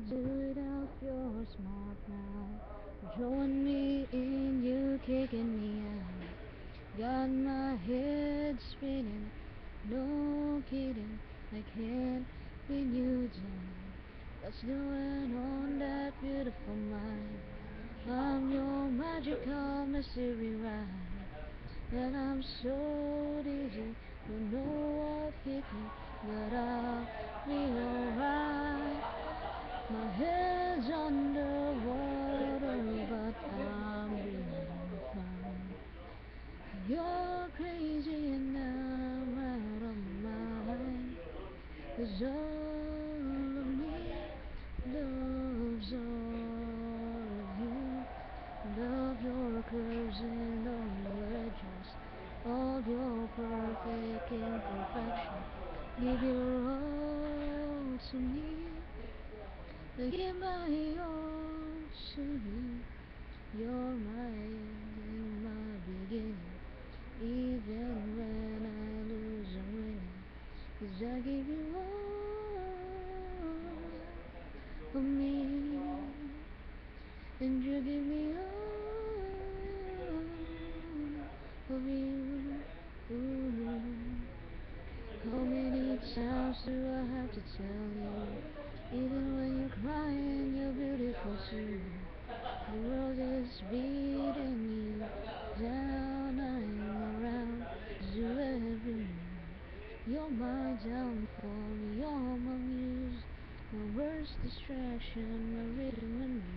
do it off your smart mouth. Join me in you kicking me out. Got my head spinning, no kidding. I can't pin you down. What's doing on that beautiful mind? I'm your magical mystery ride. And I'm so dizzy, don't know what hit me, but I'll be alright. My head's underwater, but I'm breathing fine. You're crazy and I'm out of my mind. 'Cause all of me loves all of you. Love your curves and all your edges, all your perfect imperfection. Give your all to me. I give my you. You're my end and my beginning. Even when I lose, I'm. 'Cause I give you all of me. And you give me all of you. Ooh. How many times do I have to tell you? The world is beating you down. I'm around to every move. You're my downfall, you're my muse, my worst distraction, my rhythm and.